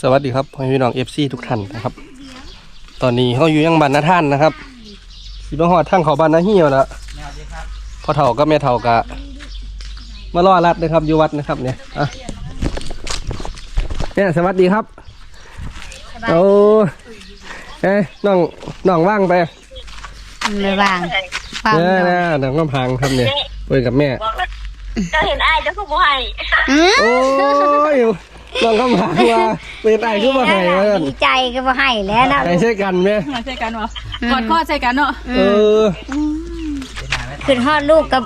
สวัสดีครับพ่อแม่พี่น้องเอฟซีทุกท่านนะครับ ตอนนี้เขาอยู่ยังบ้านนาท่านนะครับสิบหอดทางเขาบ้านนาเหี่ยวแล้วพ่อเฒ่าก็แม่เฒ่ากะมารอรัดนะครับอยู่วัดนะครับเนี่ยอะเนี่ยสวัสดีครับโอ้เอ้ยน้องน้องว่างไปไม่ว่างว่างเนี่ยเนนะอะน้องก็พังครับเนี่ยเปิดกับแม่ บอกว่าจะเห็นไอ้จะพูดว่าให้อืมโอ้ย น้องก็พังว่าเปิดไอ้ขึ้นมาให้ว่าซั่นดีใจก็บ่ให้แล้วนะ ไอ้ใช่กันไหมมาใช่กันวะกอดข้อใช่กันเนาะเออ ขึ้นฮอดลูกกับ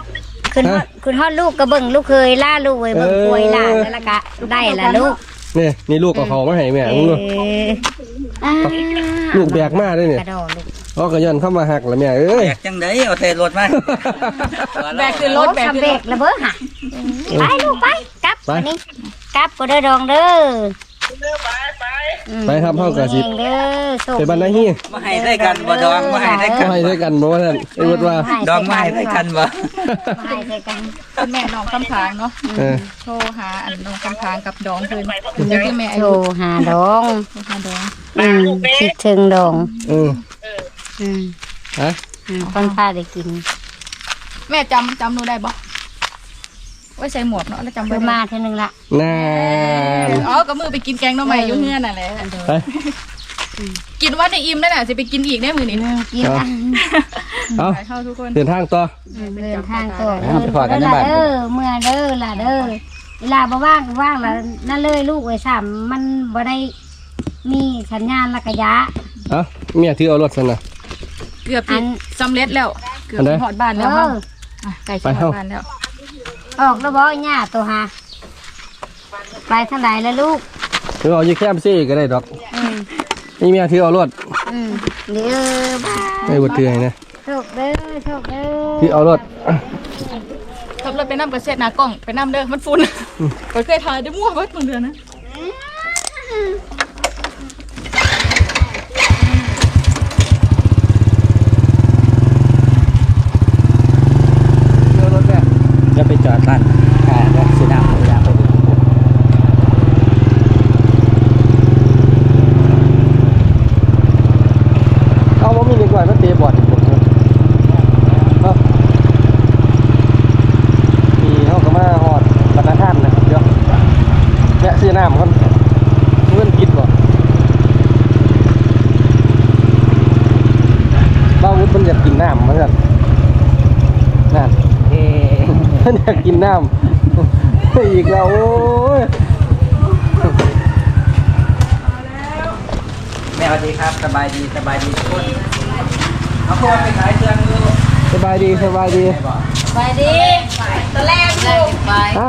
ขึ้นฮอดขึ้นฮอดลูกกับเบิ่งลูกเคยล่าลูกไว้เบิ่งเออ ป่วยหลานแล้วล่ะกะได้ละลูกนี่นี่ลูกเอาเขามาให้แม่เอมึงดูออ่าลูกแบกมาด้วยเนี่ยกระโดดลูกเพราะกระยันเข้ามาหักแล้วแม่เอ้ย แบกจังไดเอาเทรถมาแบกขึ้นรถแบกทำขึ้นเบรรกถระเบ้อห่ะไปลูกไปกลับไป วันนี้ กลับก็เด้อดองเด้อไปครับเข้ากระสิบเด้อโชคไปบ้านนาฮี่มาให้ได้กันบ่ดองมาให้ได้กัก็นให้ด้วยกันบอกว่าท่านไอ้วุฒิว่าดองมาให้ได้กันบ่มาให้ด้วยกันเป็นแม่น้องคำพางเนาะเออโทรหาอันน้องคำพางกับดองเพิ่นจะคือแม่อาโทรยุหาดองโทรหาดองอืมคิดถึงดองเอออืมฮะอืมคนพาได้กิน แม่จำจำหนูได้บ่ ไว้ใส่หมวกเนาะแล้วจำคืไว้อได้มาเท่านึงละน่าอ๋อก็มือไปกินแกงหน่อไม้อยู่เฮือนนั่นแหละไปกินว่าในอิ่มนั่นน่ะสิไปกินอีกได้มื้อนี้กินอะเอาไปเข้าทุกคนเดินทางต่อ เดินทางต่อเด้อเด้อเมื่อเด้อล่ะเด้อเวลาบ่ว่างก็ว่างล่ะนั่นเลยลูกไว้ซ้ำมันบ่ได้มีสัญญาณระกะยะ เอาเมียถือเอารถซะนะ เกือบอัสินสำเร็จแล้ว เกือบอันใดฮอดบ้านเอแล้วมั้งออะไก่ไปสิฮเข้าอดบ้านแล้ว ออกแล้วบ่ย่าตัวหาไปทางไหนแล้วลูก ถือเอาอยู่แคมซี่ก็ได้ดอกอืมนี่เมียถือเอารถอืมเด้อบายไม่วุฒิถือให้นะโชคเด้อโชคเด้อถือเอารถขับรถไปน้ำกระเซ็ดหนากล้องไปน้ำเด้อมันฝุ่นไปเคยถ่ายได้มั่วเบิดเมืองเดือนนะ ถือเอารถแม่ จะไปจอดบ้านอ่าแล้วสิดาสิดา เดีกว่ามันเตะบอลผมครับเอานี่เขาก็มาหอดบรรณาท่านนะครับเดี๋ยวแวะซื้อน้ำก่อนเงินกินบ่บ้าวุฒิมันอยากกินน้ำมือนกันนั่นเอ๊ะมันอยากกินน้ำอีกแล้วโอ้ยแม่สวัสดีครับ สบายดี สบายดีทุกคน เอาพวกไปขายเครื่องดูสบายดีสบายดีไปดิตะแรกลูกไปฮะ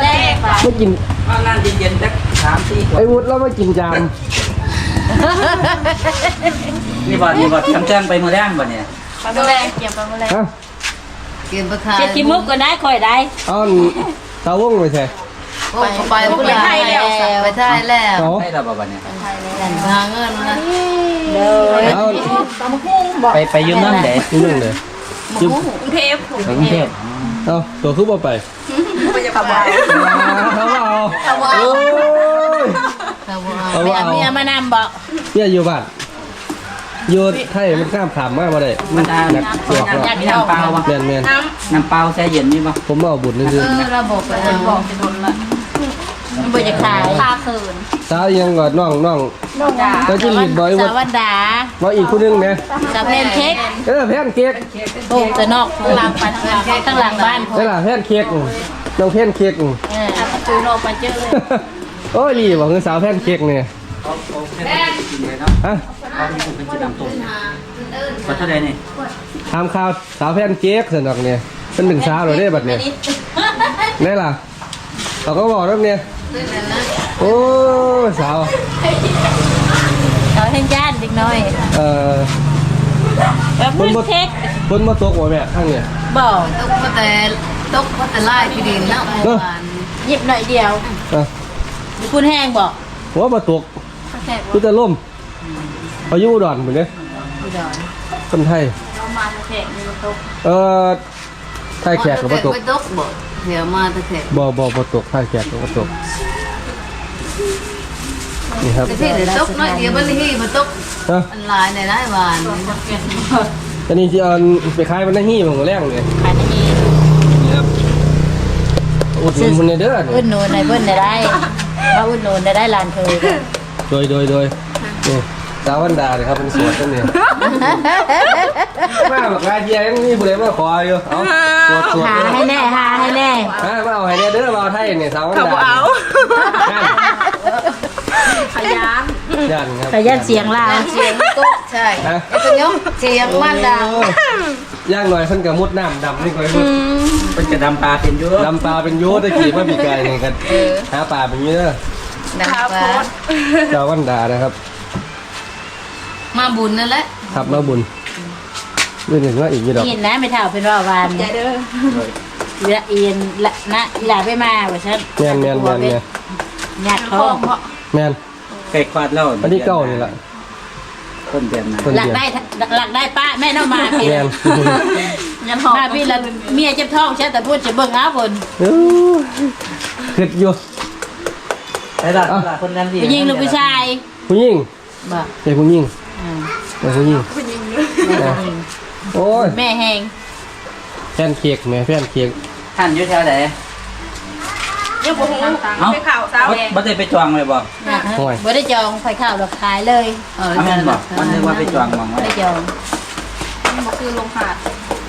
แรกไปไม่กินเอาน้ำเย็นๆสักสามสี่ขวไอ้ดวุฒิแล้วไม่กินจามนี่บ่นี่บ่ทำเครื่องไปมื้อแรงบ่เนี่ยไปแรงเก็บไปแรงฮะเช็ดขี้มุกก็ได้ค่อยได้เอาเตาวงไปใช่ ไปไปผู้ใดแล้วไปได้แล้วเอาให้เราบ่บ่เนี่ยหาเงินมาเด้อเอาไปไปยืมเงินเด้นี่นึงเลยจิ้มกรุงเทพไปกรุงเทพเอาตัวคือบ่ไปไปจะขับไปเขาเอาโอ้ยเอาว่าเอาเมียมานำบอกเนี่ยอยู่บ้านอยู่ไทยมันข้ามขามมากมาได้มันอ่าหนักเสือกแล้วมีน้ำเปล่าบ่แมนแมนน้ำเปล่าแช่เย็นมีบ่ผมเอาบุญนี่คือระบบไปบอกจะโดนละ มันบ่จะขายพาคืนสาวยังก่อนน้องน้องจ้าเจ้าจิริตบอยสว่าวัสดาว่าอีกคนนึงไหมสาวแพนเค้กเออแพนเค้กปลูกแต่นอกข้างหลังปัดข้างหลังบ้านนี่ล่ะแพนเค้กอืมน้องแพนเค้กอืมเออเอาประตูนอกมาเจอเลยโอ้ยรีบอกคือสาวแพนเค้กเนี่ยเอาเอาแค่กินเลยเนาะฮะเอาเป็นเป็นสีดำตรงขอเท่าใดนี่ทำข่าวสาวแพนเค้กสนอกเนี่ยเป็นถึงสาวเลยได้บัดเนี่ยนี่ล่ะเราก็บอกแล้วเนี่ย โอ้ยสาวเอาให้ญาติเด็กน้อย เอ่อแล้วบนเพื่อนบเค้กบนมาตกหัวแม่ข้างเนี่ยบอกตกมาแต่ตกมาแต่ไล่ที่ดินแล้วเมื่อวานหยิบหน่อยเดียวเอะคุณแห้งบอกหัวมาตกกูจะล่มเขาอยู่อุดอนเหมือนเนี่ยคนไทยเรามาแขกในโต๊ะเอ่อ ไทยแขกกับมาตกไปตกบ่เดี๋ยวมาแตะแขกบ่บ่บ่ตกไทยแขกกับมาตก นี่ครับแต่ที่เดี๋ยวตกน้อยเดียวมันที่มันตกเนาะมันลายในได้หวานอันนี้ที่เอาไปขายมันได้หี่ของแรงเนี่ยขายดีนี่ครับอุดหนุนมันในเด้ออุ่นนูนในเบิ้นได้ได้มาอุ่นนูนได้ได้ลานเคยโดยโดยโดยนี่ สาววันดาเลยครับเป็นสวนต้นเนี่ยมาบอกลาเจียยังมีผู้ใดมาขออยู่เอาสวดสวดหาให้แน่หาให้แน่มามาเอาให้เนี่ยเด้อมาเอาไทยเนี่ยสาววันดาเอาพยายามยันครับแต่ยันเสียงล่าเสียงตกใช่ฮะไอ้ตัวนี้เสียงมันดังโอ้ยย่างหน่อยเพิ่นกับมุดน้ำดำนี่ก่อนมุดเป็นกระดำปลาเป็นเยอะลำปลาเป็นโยตะกี้มาปีกไก่นี่กันหาปลาเป็นเยอะดังฟ้าสาววันดานะครับ มาบุญนั่นแหละขับมาบุญเรื่องหนึ่งว่าอีกยี่ดอกยินนะไม่เท่าเป็นว่าวานใจเด้อเวลาเอียนละนะอีหลาไปมาว่าฉันแมนแมนแมนแมนญาติท้องแมนไก่ควาดแล้วอันนี้เก้านี่แหละต้นเดือนนะคนหลักเดียวได้หลักได้ป้าแม่น้องมาพี่แมนยันหอมมาพี่ละเมียเจ็บท้องใช่แต่พูดจะเบิ่งอ้าฝนเอ้ยขึ้นอยู่ไอ้ละคนนั้นดีผู้หญิงหรือผู้ชายผู้หญิงบ่ใช่ผู้หญิง อ่าใช่ผู้หญิงผู้หญิงโอ้ยแม่แหงแฟนเค้กแม่แฟนเค้กท่านอยู่แถวไหนยังบ่ฮู้เอ้าบ่ได้ไปจองเลยบ่บ่ได้จองไฟข้าวดอกขายเลย เออเอาแม่นบ่มันนึกว่าไปจองมองบ่ไว้ได้จอง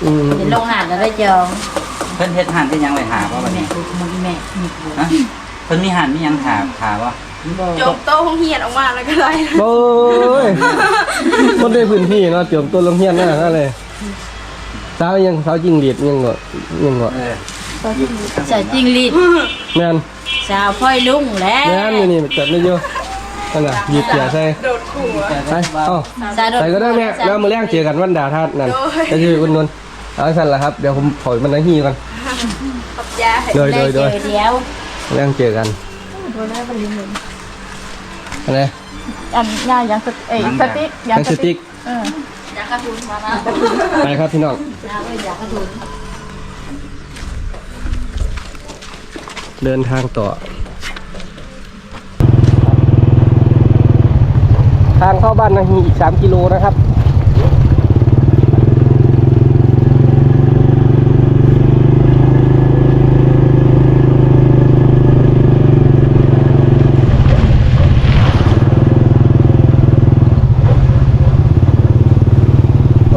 อืมเป็นโรงหานแล้วได้จอง เพิ่นเฮ็ดห่านที่ยังไว้หาบ่บัดแม่นี้คือมึงแม่มีผัวฮะเพิ่นมีห่านมีหยังหาหาบ่ จบโตห้องเฮียนออกมาแล้วก็ได้โอ้ยคนในพื้นที่เนาะเตรียมตัวลงเฮียนนั่นนั่นเลยสาวยังสาวจริงดีดยังบ่ยังบ่เออสาวจริงลีดแมนสาวพ่อยลุงแล้วแมนอยู่นี่จัดไม่เยอะนั่นน่ะหยิบเสียใส่ไปเอ้าสาวโดดใส่ก็ได้แม่แล้วมาเลี้ยงเจอกันวันดาธาตุนั่นจะอยู่อุ่นนนเอาสั่นละครับเดี๋ยวผมถอยมันนะฮีก่อนโดยโดยโดยเดี๋ยวเลี้ยงเจอกัน อะไรอันยายังสเอ้ยสติ๊กแองสติ๊กเออไปครับพี่น้องเดินทางต่อ ทางเข้าบ้านนาฮีอีก 3 กิโลนะครับ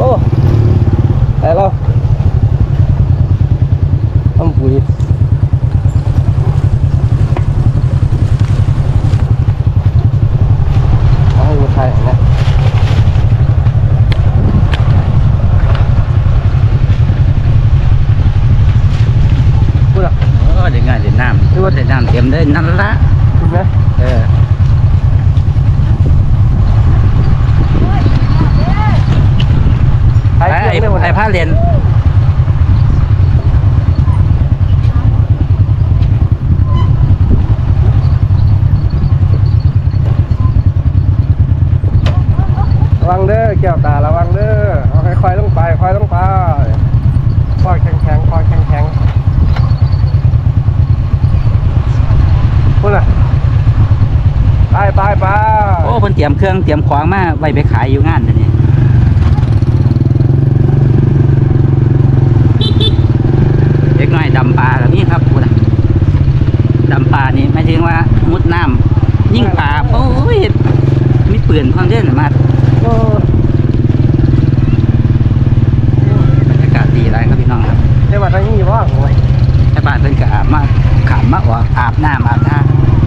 โอ้ไปแล้วทำปุ๋ยเอาให้มาถ่ายนะพูดอะ โอ้เดี๋ยวงานเดี๋ยวน้ำที่ว่าเดี๋ยวน้ำเต็มเลยนั่นละ พูดไหม เออ ถ่าย ไอ้ เครื่องได้หมด ไอ้ผ้าเรียน ระวังเด้อแก้วตาระวังเด้อเอาค่อยๆลงไปค่อยลงไปคอยแข็งแข็งๆคอยแข็งแข็งพูดอะไปไปไป โอ้เพิ่นเตรียมเครื่องเตรียม ของมาไว้ไปขายอยู่งานเดี๋ยวนี้เล็กน้อยดำปลาแบบนี้ครับพูดอะดำปลานี่หมายถึงว่ามุดน้ำยิ่งปลาโอ้ยมีปืนความเด่นมาโอ้บรรยากาศดีไรครับพี่น้องครับเดี๋ยวมาทางนี้ว่างโอ้ยชาวบ้านเพิ่นก็อาบมาขามมาออกอาบน้ำอาบท่า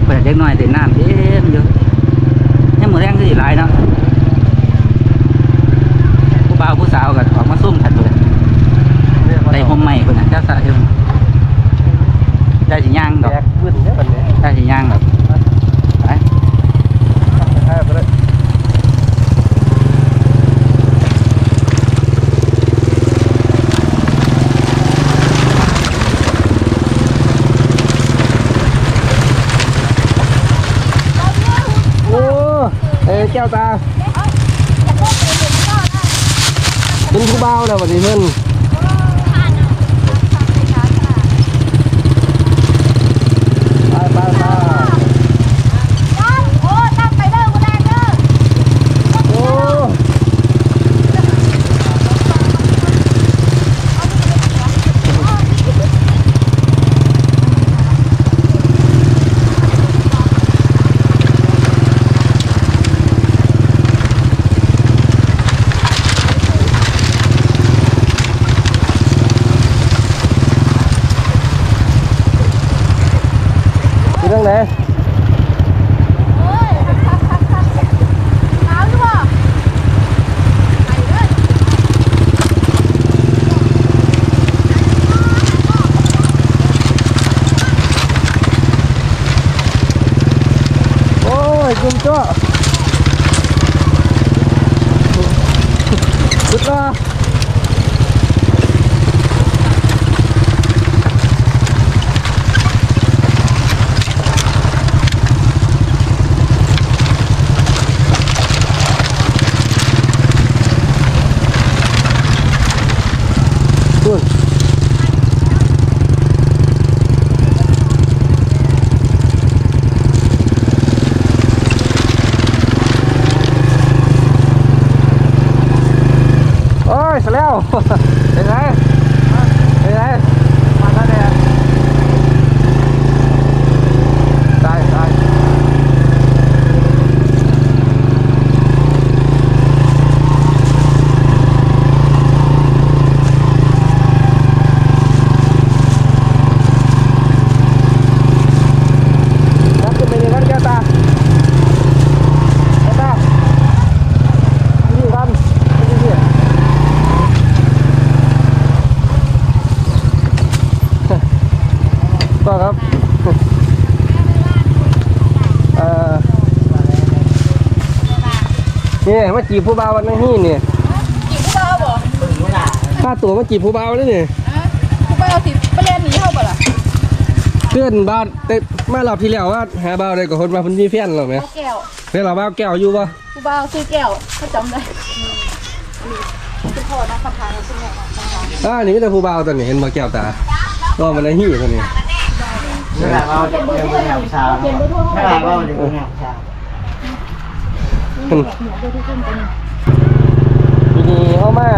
เปิดเล็กน้อยเต็น้ำเต็มอยู่ยัง มือแรงคือสิหลายเนาะผู้บ่าวผู้สาวก็ออกมาซุ่มกันเลยใส่ห่มใหม่คนน่ะเจ้าสาวเอ็มได้สิย่างดอกได้สิย่างดอกไป ใช่ไปเลยโอ้ เอ้ยแก้วตาเนี่มาจีบผู้บ่าววันนี้นี่เนี่ยกี่ผู้บ่าวบ่ค่าตัวมาจีบผู้บ่าวเลยนี่อะผู้บ่าวสิไปเรียนหนีเฮาบ่ล่ะเพื่อนบ้านแต่มารอบที่แล้วว่าหาบ่าวได้กับคนมาเพิ่นมีแฟนหรอไหมเอาแก้วเพื่อนเราบ่าวแก้วอยู่ปะผู้บ่าวซื้อแก้วเขาจำได้คุณพ่อนะคำถามคุณแม่อ่านี่มีแต่ผู้บ่าวตัวนี้เห็นบ่แก้วตาก็มันไอ้หี่ตัวนี้ไม่ได้ว่าเดี๋ยวไปแนวชาไม่ได้ว่าเดี๋ยวไป แนวชาทีนี้เข้ามา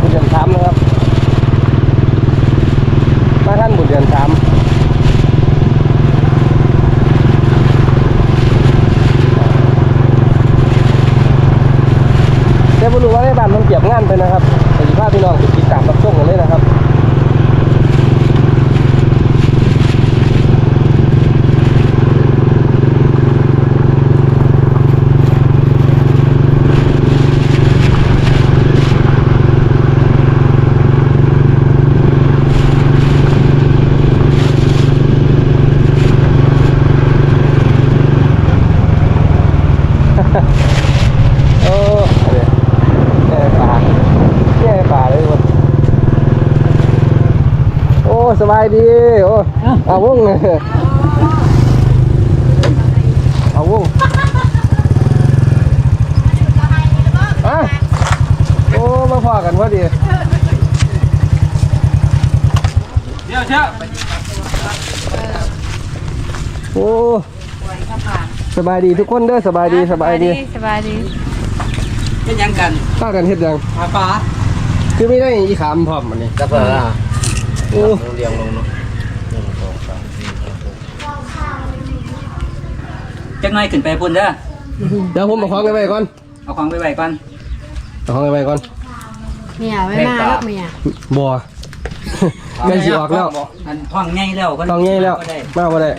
บุญเดือนสามนะครับ มาท่านบุญเดือนสามเดี๋ยวไปดูว่าในบ้านมันเก็บงานไปนะครับแต่สิพาพี่น้องติดตามรับชมกันเลยนะครับ โอ้แย่ป่าแย่ป่าเลยว่ะโอ้ส บายดี โอ้เอาวงเลยเอาวงอะโอ้ มาพอกันพอดี เดี๋ยวเช้าโอ้สบายดีทุกคนเด้อสบายดีสบายดีสบายดีเป็นยังกันป้ากันเฮ็ดยังมาฟ้าคือไม่ได้อีขามพร้อมมันนี่ก็เปิดอะ โอ้เรียงลงเนาะจักหน่อยขึ้นไปพุ่นเด้อเดี๋ยวผมมาคล้องไว้ก่อนเอาของไปไว้ก่อนเอาคล้องไว้ก่อนเมียไม่มาแล้วเมียบัวใกล้สิออกแล้วอันท้องใหญ่แล้วเพิ่นต้องง่ายแล้วบ่ได้มาบ่ได้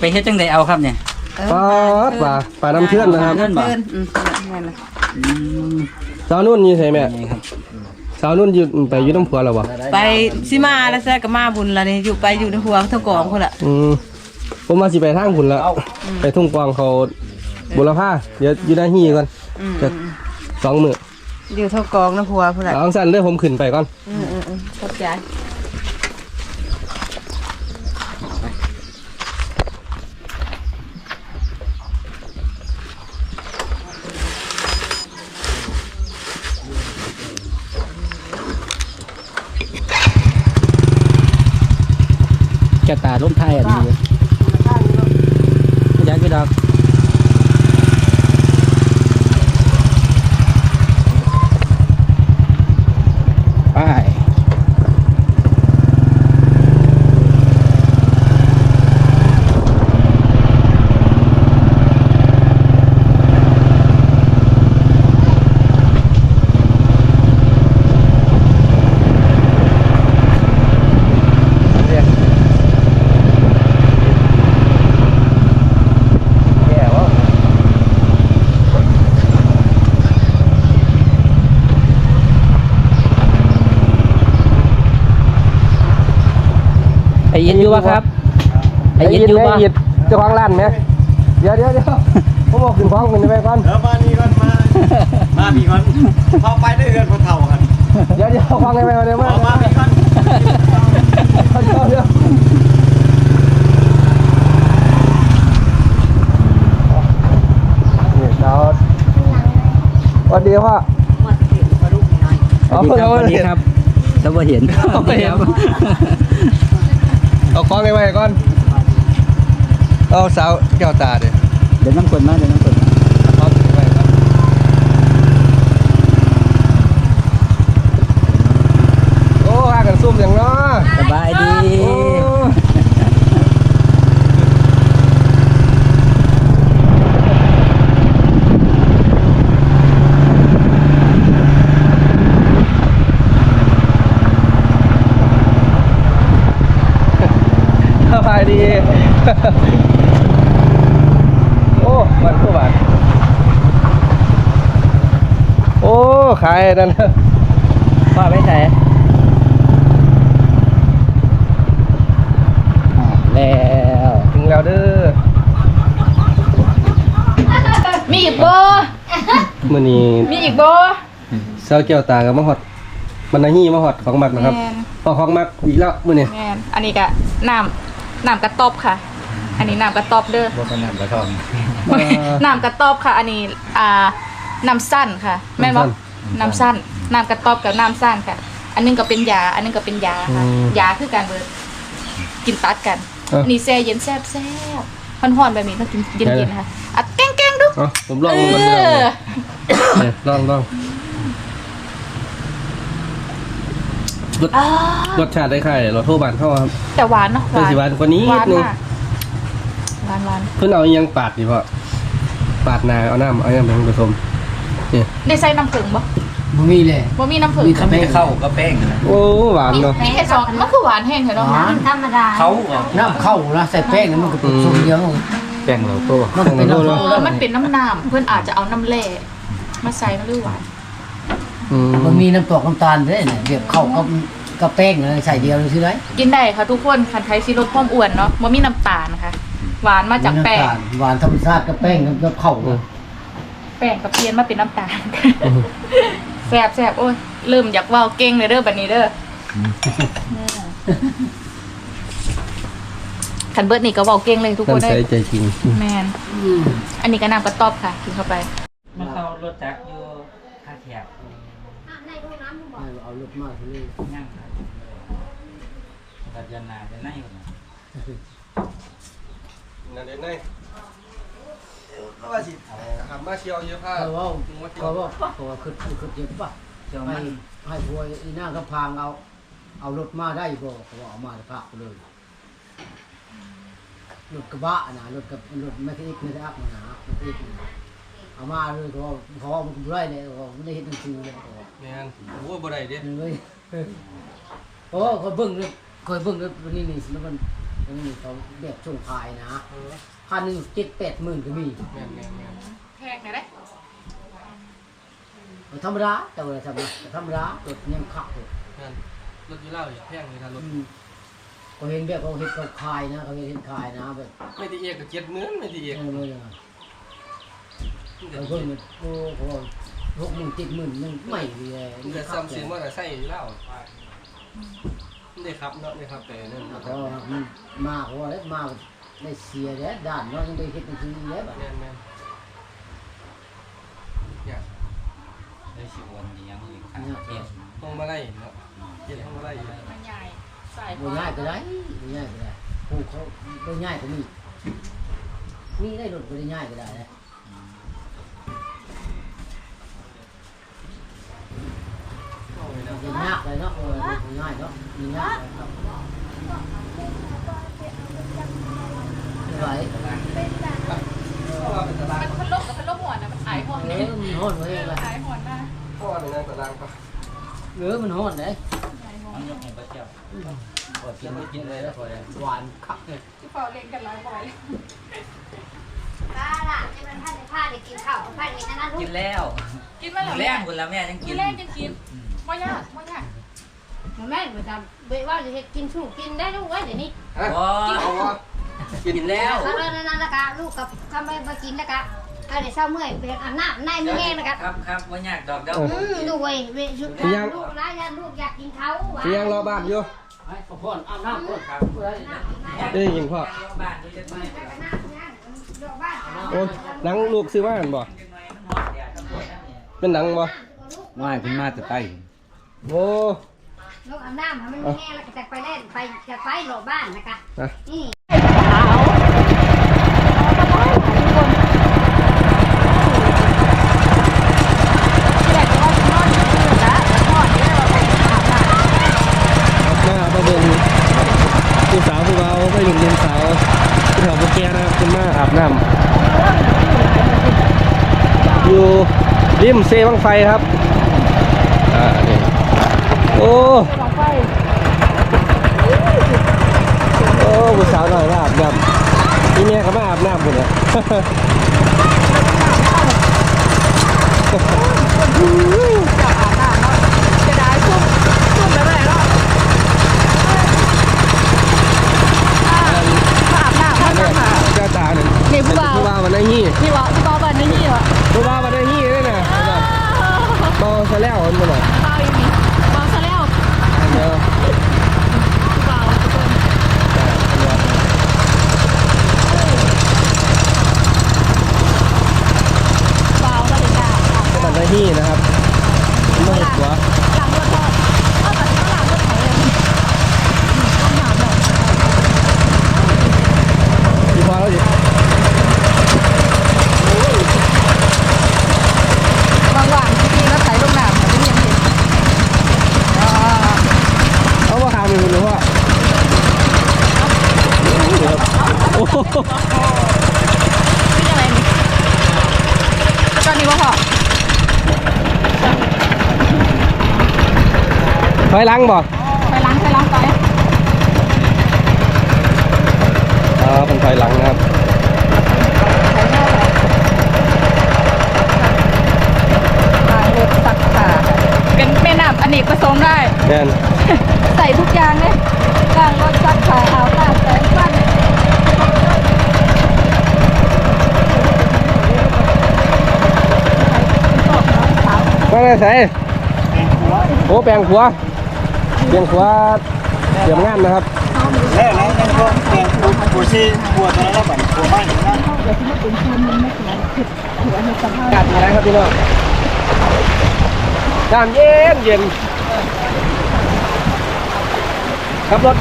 ไปเฮ็ดจังไดเอาครับเนี่ยปลาดปลาปลาน้ำเชื่อนนะครับเพื่อนบ่เพื่อนอืมนั่นแหละอืมสาวนุ่นอยู่ใช่ไหมใหญ่ครับ สาวนุ่นอยู่ไปอยู่น้ำผัวแล้วบ่ไปสิมาแล้วแซ่ก็มาบุญละนี่อยู่ไปอยู่ในหัวทั้งกองคนละอืมผมมาสิไปทางคุณแล้วไปทุ่งกวางเขาบุรพาเดี๋ยวอยู่หน้าฮีก่อนอืมจะสองมืออยู่ทั้งกองในหัวคนละเอาสั้นเด้อผมขึ้นไปก่อนอืมอืมอืมเข้าใจ แกตาล้มไทยอันนี้อยากไปดอกไป แย่วะ ไอ้ยินอยู่ปะครับไอ้ยินอยู่ปะไยินเจ้าของร้านไหมเดี๋ยวเดี๋ยวเดี๋ยวผมบอกขึ้นฟ้องกันไปก่อนเดี๋ยวมานี่ก่อนมามาพี่ก่อนพอไปได้เดือนพอเท่ากันเดี๋ยวเดี๋ยวฟังกันไปก่อนเดี๋ยวพมาอมาพี่ก่อนเดี๋ยวเดี๋ยวนี่ดาวสวัสดีพ่อสวัสดีครับสวัสดีครับถ้าบ่เห็นบ่ เห็นอากล้องกันไปก่อน เอาสาวแก้วตาเดี๋ยวเดี๋ยวน้ำกลมาเดี๋ยวน้ำกลมา คล้องกันไปก่อนโอ้หากันซุ่มอย่างเนาะ สบายดี โอ้สบายดี โอ้มันคู่บาทโอ้ ขาย นั่นพ่อไม่ใส่แล้วถึงแล้วเด้อมีอีกโบมื้อนี้มีอีกโบเซาแก้วตากับมะฮอดมันนาฮีมะฮอดของมักนะครับพอของมักอีกแล้วมื้อนี้แม่นอันนี้ก็น้ำน้ำกระต๊อบค่ะ อันนี้น้ำกระต๊อบเด้อบ่เป็นน้ำกระท่อมน้ำกระต๊อบค่ะ อันนี้อ่าน้ำสั้นค่ะ แม่นบ่ น้ำสั้นน้ำกระต๊อบกับน้ำสั้นค่ะ อันนึงก็เป็นยา อันนึงก็เป็นยาค่ะยาคือการเบิดกินตัดกัน เอ้านี่แซ่เย็นแซ่บแซ่บฮ้อนๆแบบนี้ต้องกินเย็นๆค่ะอะแกล้งๆดูเอ้าผมลองเอดูมันเด้ออเนี่ยลองลองรสอ่ารสชาติได้ค่ายเราโทรบานเข้าครับ แต่หวานเนาะหเป็นวานสิหวานกว่านี้หนิวาดนนึง มากหวานหวานเพิ่นเอาอิหยังปาดดิพ่อปาดหนาเอาน้ำเอาอิหยังไปผสมนี่ได้ใส่น้ำผึ้งบ่ บ่มีเลยบ่มีน้ำผึ้งมีแต่แป้งเข้าก็แป้งนะโอ้หวานเนาะมีแค่สองมันคือหวานแห้งเหรอเนาะกินธรรมดาเขาน้ำเข้านะใส่แป้งแล้วมันก็เป็นทรงเดียวแป้งเราตัวมันก็เป็นน้ำเอเข้าอมันเป็นน้ำน้ำเพื่อนอาจจะเอาน้ำแร่มาใส่มันหรือหวานอืมมันมีน้ำตกน้ำตาลด้วยเนี่ยเดี๋ยวเข้ากับกับแป้งเลยใส่เดียวเลยใช่ไหมกินได้ค่ะทุกคนคันไทยซีรสความอ้วนเนาะบ่มีน้ำตาลนะคะหวานมาจากแป้งน้ำตาลหวานธรรมชาติกับแป้งกับเข้าแป้งกับเพียนมาเป็นน้ำตาล แซ่บแซ่บโอ้ยเริ่มอยากเว้าเก่งเลยเด้อบัดนี้เด้ออคันเบิร์ดนี่ก็เว้าเก่งเลยทุกท่าคนนได้ใส่ใจจริงแมนอันนี้ก็น้ำกระต๊อบค่ะ กินเข้าไปมาเข้ารถจักรอยู่ท่าแขกเอาลูกมากเลยย่างครับกัดยันนาจะไหนก่อนนะนั่นเด่นเลย เพราะว่าสิทำมาเชียวเยอะผ้าเขาว่าเขาว่าเขาว่าคือคือเจ็บป่ะเจ้าให้มันให้พวยอีน่าก็พางเอา เอารถมาได้บ่เขาว่าเอามาจะพาไปเลยรถกระบะนะรถกับรถไม่ใช่ไม่ได้อักนะไม่ใช่เอามาเลยเขาว่าเขาว่ามันไรเลยเขาไม่ได้เห็นหนังสือเลยเขาว่าแม่นโอ้บ่ได้เด้เลยโอ้เขาเบิ่งเลยเคยเบิ่งเลยวันนี้นี่แล้วมันวันนี้เขาแบบช่วงพายนะเออ พันหนึ่งเจ็ดแปดหมื่นก็มีแม่นแม่นแม่นแพงไหนได้ธรรมดาแต่ว่าธรรมดาธรรมดารถยังขับอยู่แม่นรถอยู่เล่าอยู่แพงเลยนะรถอืมเขาเห็นแบบเขาเห็นเขาคายนะเขาเห็นคายนะแบบไม่ได้เอกก็เจ็ดหมื่นไม่ได้เอกเออเลยนะเขาเพิ่งมาโอ้โหหกหมื่นเจ็ดหมื่นมันไม่เลยมันจะซ้ำซื้อมอเตอร์ไซค์อยู่แล้วนี่ครับเนาะนี่ครับแต่นั่นเพราะว่ามันมากว่าแล้วมาก ได้เสียแล้วด่านเนาะยังไปเห็นทีแล้วแบบแม่นแม่นเนี่ยได้สิวันนี้ยังอีกครับเทศห้องมาไล่เนาะเจ็ดห้องมาไล่อยู่มันใหญ่ใส่บ่ง่ายก็ได้บ่ง่ายก็ได้ผู้เขาบ่ง่ายก็มีมีได้รถบ่ได้ง่ายก็ได้นะมันยากเลยเนาะเออมันง่ายเนาะมันยากครับ ไหวมันพัดลมกับพัดลมหวนนะมันอายหอนเอเนี่ยอมันฮ้อนไว้เลยอายหอนมากพ่อในนั้นตารางปะเออมันฮ้อนเด้มันยกให้พระเจ้าพอกินไม่กินเลยแล้วพอแล้วหวานคักเลยที่เฝ้าเล่นกันหลายบ่อยป้าล่ะให้มันพาได้พาได้กินข้าวกับพาได้นั่นนะลูกิกนแล้ว กินมาแล้วแรงคนละแม่ยังกิกินนแรกจะกินบ่ยากบ่ยากมันแม่บ่จำเบว่าจะเฮ็ดกินสู้กินได้ลูกไว้เดี๋ยวนี้อะว้าเอาวะ กินแล้วถ้าเรานั่นละกะลูกกับถ้าไม่มากินละกะเอาเดี๋ยวเศร้าเมื่อยไปอาบน้ำในไม่แห้งนะครับครับครับว่ายากดอกเด้ออืมดูเว้ยเว้ยสุดยัท้างยลูกร้านยาลูกอยากกินเขาหวานเสียงรอบ้านอยู่ให้ขอพรอาบน้ำก่อนครับได้ยินพ่อบ้านนี้จะไม่ดอกบ้านโอ้หนังลูกซื้อมาหันบ่เป็นหนังบ่ว่ายขึ้นมาแต่ใต้โอ้ลูกอาบน้ำให้มันไม่แห้งแล้วก็จะไปเล่นไปจะไปหลบบ้านนะคะ นะ นี่ มามาเบิ่งผู้สาวผู้เบาไป หนุ่มหนุ่มสาวที่แถวโบแกนะครับเป็นมาอาบน้ำอยู่ริมเซบังไฟครับอ่านี่โอ้โอ้ผู้สาวหน่อยมาอาบน้ำนี่เนี่ยเขามาอาบน้ำหมดเลย จะได้ชุ่มชุ่มแล้วไหนเนาะอาบน้ำอาบน้ำค่ะ เจ้าตาเนี่ย นี่ผู้ บ่าวผู้บ่าววันนี้นี่วะพี่บอลบันนี่นี่วะผู้บ่าววันนี้ด้วยนะเบาซะแล้วมันบ่หน่อยเบาอย่างนี้เบาซะแล้วเดี๋ยวเบาทุกคนเบาบรรยากาศมันได้ที่นะครับไม่เห็นหัว หลังรถทอดเอาแต่ข้างหลังรถไถเลย ดีพอแล้วดิ บางวันที่รถไถลงน้ำไม่ยังเห็นอ่า เขาว่าหามือหรือว่าโอ้โห เป็นยังไงนี่ตอนนี้ว่าพอ ถ อยหลังบ่ไปล้างไปล้างไปอ่าเป็นถอยหลังนะครับล้างรถตักขาเป็นแม่น้ำอเนกประสงค์ได้ แม่นใส่ทุกอย่างเลยล้างรถซักผ้าอาบน้ำแต่งฟันมาเลยใส่โอ้แปลงขัว เปลี่ยนขัวเตรียมงานนะครับแล้วแล้วยังพวกเตียงปูชีบัวตัวนั้นแล้วบัดบัวไม้นะอากาศดีนะครับพี่น้องน้ำเย็นเย็นครับรถ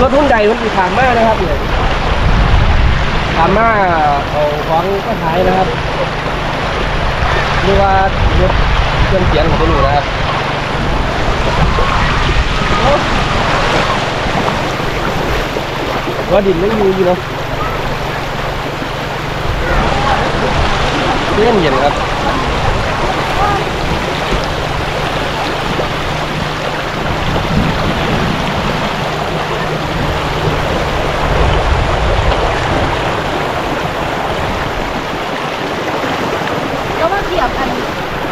รถรุ่นใหญ่มันอยู่ทางมานะครับเนี่ยทางมาเอาของก็ขายนะครับหรือว่ารถเครื่องเสียงของตัวหนูนะครับ ว่าดินไม่อยู่อยู่เนาะเย็นเย็นครับก็ว่าเทียบอัน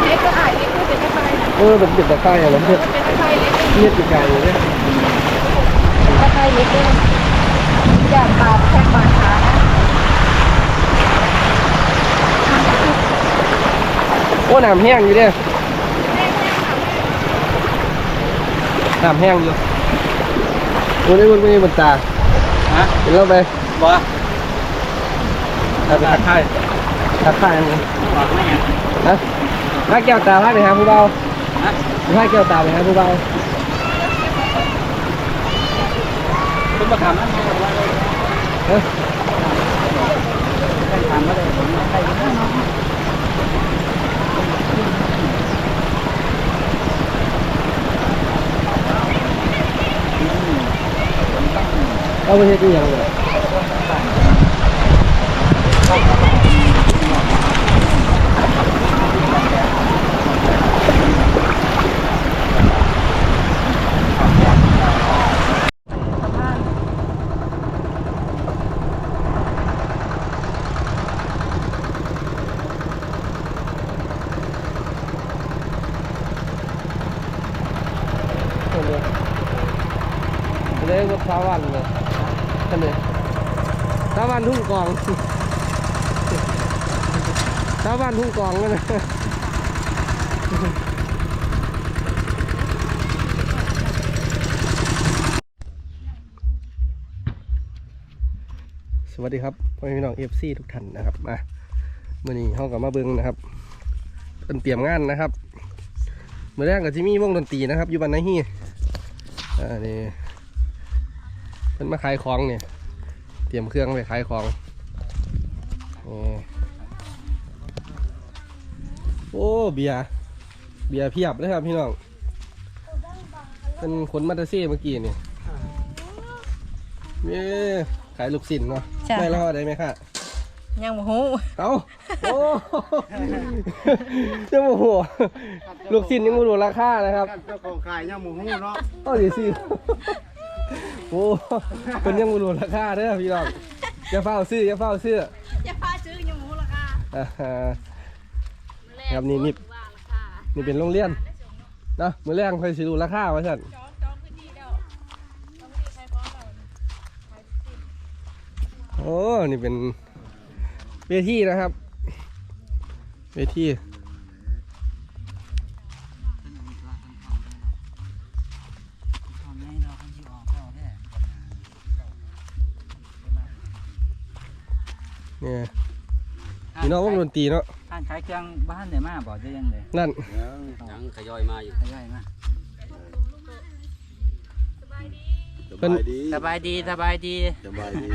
เล็กก็อายเล็กก็เป็นคล้ายๆนะเออเป็นเด็กตะไคร้อะไรเอเพื่ออนเป็นคล้ายๆเล็ก เงียบปีกายอยู่เนี่ยคล้ายๆเล็กเลยอย่างบาดแข้งบาดขานะโอ้น้ำแห้งอยู่เนี่ยน้ำแห้งอยู่ดูนี่มันไม่มีบนตาฮะเห็นแล้วไปบ่ตาตะไคร้ตะไคร้อันนี้บอกไม่ยังฮะถ้าแก้วตาพาไปหาผู้เบาฮะถ้าแก้วตาไปหาผู้เบา คุณมาถามนะเอ้ยถามมาเลยเอาไปเฮ็ดอีหยังเลยเลยรถสาวันเลยท่านเลยสาวันทุ่งกอง ชาวบ้านทุ่งกองเลยนะสวัสดีครับพ่อแม่พี่น้องเอฟซีทุกท่านนะครับมาเมื่อนี้เขากับมาเบิ้งนะครับเป็นเตรียมงานนะครับเมื่อแรกกับจิมี่วงดนตรีนะครับอยู่บ้านนาฮีอ่านี่เป็นมาขายของเนี่ยเตรียมเครื่องไปขายของนี่ โอ้เบียร์เบียร์เพียบเลยครับพี่น้องเป็นขนมาตาเซ่เมื่อกี้นี่เย้ขายลูกศิลเนาะจ้ะ ได้แล้วได้ไหมคะยังบ่ฮู้เอาโอ้ยังโมโหลูกศิลยังโมโหราคานะครับเจ้าของขายย่างหมูหูเนาะเอาดีสิโอ้เป็นยังโมโหราคาเด้อพี่น้องอย่าเฝ้าซื้ออย่าเฝ้าซื้ออย่าพาซื้อยังหมูราคาอ่า ครับนี่นี่นี่เป็นโรงเรียนนะมือแรงเคยสิรู้ราคาว่าสั่นโอ้นี่เป็นเวทีนะครับเวทีเนี่ยพี่น้องวงดนตรีเนาะ ท่านขายเครื่องบ้านเนี่ยมาบอกจะยังไงนั่นยังขยอยมาอยู่ใช่มาเป็นดีสบายดีสบายดีสบายดี